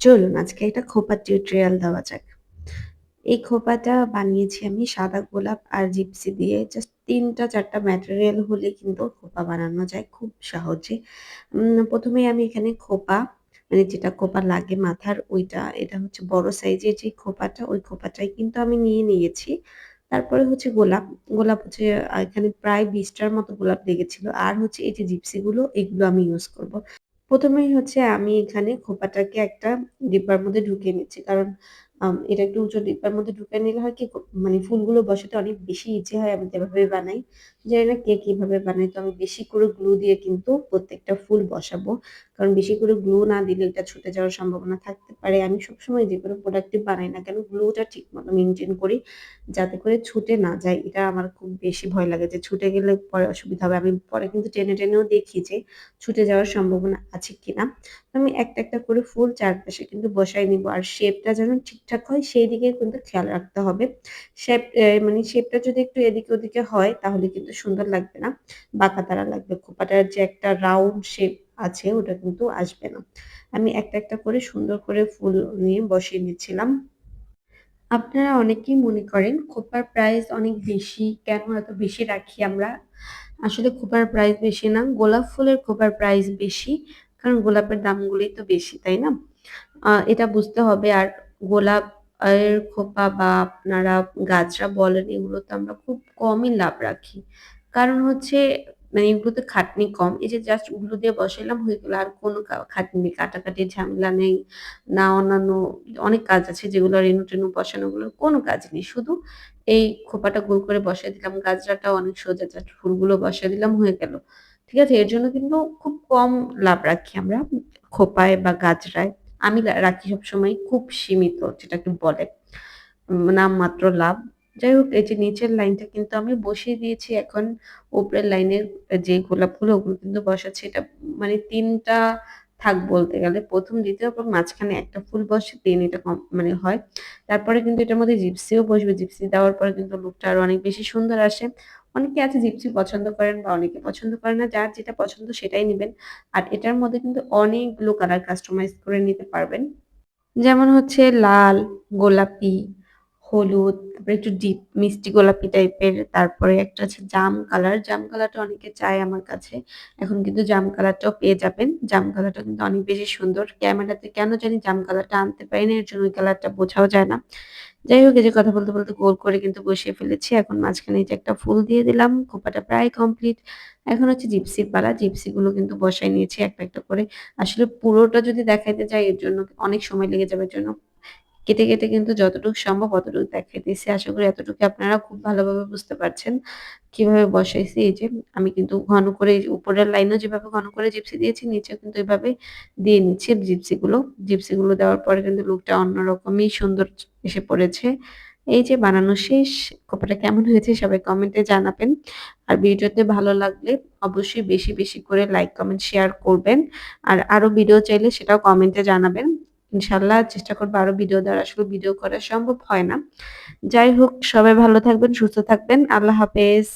চলুন আজকে একটা খোপার টিউটোরিয়াল দেওয়া যাক। এই খোপাটা বানিয়েছি আমি সাদা গোলাপ আর জিপসি দিয়ে। জাস্ট তিনটা চারটা ম্যাটেরিয়াল হলে কিন্তু খোপা বানানো যায় খুব সহজে। উম ১ম এই আমি এখানে খোপা মানে যেটা খোপা লাগে মাথার ওইটা, এটা হচ্ছে বড় সাইজের যে খোপাটা ওই খোপাটাই কিন্তু আমি নিয়ে নিয়েছি। তারপরে হচ্ছে গোলাপ। গোলাপ হচ্ছে এখানে প্রায় বিশটার মতো গোলাপ লেগেছিল। আর হচ্ছে এই যে জিপসিগুলো এগুলো আমি ইউজ করব। ১ম এই হচ্ছে আমি এখানে খোপাটাকে একটা ডিব্বার মধ্যে ঢুকিয়ে নিচ্ছি। কারণ এটা একটু উঁচু ডিব্বার মধ্যে ঢুকিয়ে নিলে হয় কি মানে ফুলগুলো বসাতে অনেক বেশি ইচ্ছে হয়, আমি যেভাবে বানাই। জানি না কে কীভাবে বানাই তো আমি বেশি করে গ্লু দিয়ে কিন্তু প্রত্যেকটা ফুল বসাবো। কারণ বেশি করে গ্লু না দিলে এটা ছুটে যাওয়ার সম্ভাবনা থাকতে পারে। আমি সবসময় যে কোনো প্রোডাক্টই বানাই না কেন গ্লুটা ঠিকমতো মেনটেন করি যাতে করে ছুটে না যায়। এটা আমার খুব বেশি ভয় লাগে যে ছুটে গেলে পরে অসুবিধা হবে। আমি পরে কিন্তু টেনে, টেনেও দেখি যে ছুটে যাওয়ার সম্ভাবনা আছে কিনা। আমি একটা, একটা করে ফুল চারপাশে কিন্তু বসায় নিব। আর শেপটা যেন ঠিকঠাক হয় সেই দিকে কিন্তু খেয়াল রাখতে হবে। শেপ মানে শেপটা যদি একটু এদিকে ওদিকে হয় তাহলে কিন্তু সুন্দর লাগবে না। বাঁকা-তারা লাগবে। খোঁপাটার যে একটা রাউন্ড শেপ আছে ওটা কিন্তু আসবে না। আমি একটা, একটা করে সুন্দর করে ফুল নিয়ে বসিয়ে নিচ্ছিলাম। আপনারা অনেকেই মনে করেন খোপার প্রাইস অনেক বেশি। কেন এত বেশি রাখি আমরা? আসলে খোপার প্রাইস বেশি না। গোলাপ ফুলের খোপার প্রাইস বেশি। কারণ গোলাপের দামগুলোই তো বেশি, তাই না? এটা বুঝতে হবে। আর গোলাপ এর খোপা বা আপনারা গাছরা বলেন এগুলো তো আমরা খুব কমই লাভ রাখি। কারণ হচ্ছে মানে এগুলোতে খাটনি কম। এই যে জাস্ট গ্লু দিয়ে বসাইলাম হয়ে গেল। আর কোনো খাটনি নেই, কাটাকাটির ঝামেলা নেই। না অন্যান্য অনেক কাজ আছে যেগুলো রেনু-টেনু বসানোগুলোর কোনো কাজ নেই। শুধু এই খোপাটা গোল করে বসায় দিলাম। গাজরাটাও অনেক সোজা জাস্ট ফুলগুলো বসায় দিলাম হয়ে গেল। ঠিক আছে? এর জন্য কিন্তু খুব কম লাভ রাখি আমরা খোপায় বা গাজরায়। আমি রাখি সবসময় খুব সীমিত যেটাকে বলে। নামমাত্র লাভ। যাই হোক এই যে নিচের লাইনটা কিন্তু আমি বসিয়ে দিয়েছি। এখন উপরের লাইনের যে গোলাপ গোলাপগুলো ওগুলো কিন্তু বসাচ্ছি। এটা মানে তিনটা থাক বলতে গেলে। ১ম, ২য় এবং মাঝখানে একটা ফুল বসে দেন এটা কম মানে হয়। তারপরে কিন্তু এটার মধ্যে জিপসিও বসবে। জিপসি দেওয়ার পরে কিন্তু লুকটা আরও অনেক বেশি সুন্দর আসে। অনেকে আছে জিপসি পছন্দ করেন বা অনেকে পছন্দ করেন না। যার যেটা পছন্দ সেটাই নিবেন। আর এটার মধ্যে কিন্তু অনেকগুলো কালার কাস্টমাইজ করে নিতে পারবেন। যেমন হচ্ছে লাল, গোলাপি, হলুদ, তারপরে একটু ডিপ মিষ্টি গোলাপি টাইপের। তারপরে একটা আছে জাম কালার। জাম কালারটা অনেকে চায় আমার কাছে। এখন কিন্তু জাম কালারটাও পেয়ে যাবেন। জাম কালারটা কিন্তু অনেক বেশি সুন্দর। ক্যামেরাতে কেন জানি জাম কালারটা আনতে পারি না। এর জন্য ওই কালারটা বোঝাও যায় না। যাই হোক এই যে কথা বলতে, বলতে গোল করে কিন্তু বসিয়ে ফেলেছি। এখন মাঝখানে যে একটা ফুল দিয়ে দিলাম। খোঁপাটা প্রায় কমপ্লিট। এখন হচ্ছে জিপসির পালা। জিপসিগুলো কিন্তু বসায় নিয়েছি একটা, একটা করে। আসলে পুরোটা যদি দেখাইতে যাই এর জন্য অনেক সময় লেগে যাবে। জন্য কেটে, কেটে কিন্তু যতটুকু সম্ভব অতটুকু দেখাই দিয়েছি আশা করি এতটুকু আপনারা খুব ভালোভাবে বুঝতে পারছেন। কীভাবে বসাইছি এই যে আমি কিন্তু ঘন করে উপরের লাইনেও যেভাবে ঘন করে জিপসি দিয়েছি নিচেও কিন্তু এভাবে দিয়ে নিচ্ছি জিপসিগুলো। জিপসিগুলো দেওয়ার পরে কিন্তু লুকটা অন্যরকমই সুন্দর এসে পড়েছে। এই যে বানানো শেষ। খোপাটা কেমন হয়েছে সবাই কমেন্টে জানাবেন। আর ভিডিওতে ভালো লাগলে অবশ্যই বেশি, বেশি করে লাইক, কমেন্ট, শেয়ার করবেন। আর আরও ভিডিও চাইলে সেটাও কমেন্টে জানাবেন। ইনশাআল্লাহ চেষ্টা করব আরও ভিডিও দেওয়ার। আসলে ভিডিও করা সম্ভব হয় না। যাই হোক সবাই ভালো থাকবেন, সুস্থ থাকবেন। আল্লাহ হাফেজ।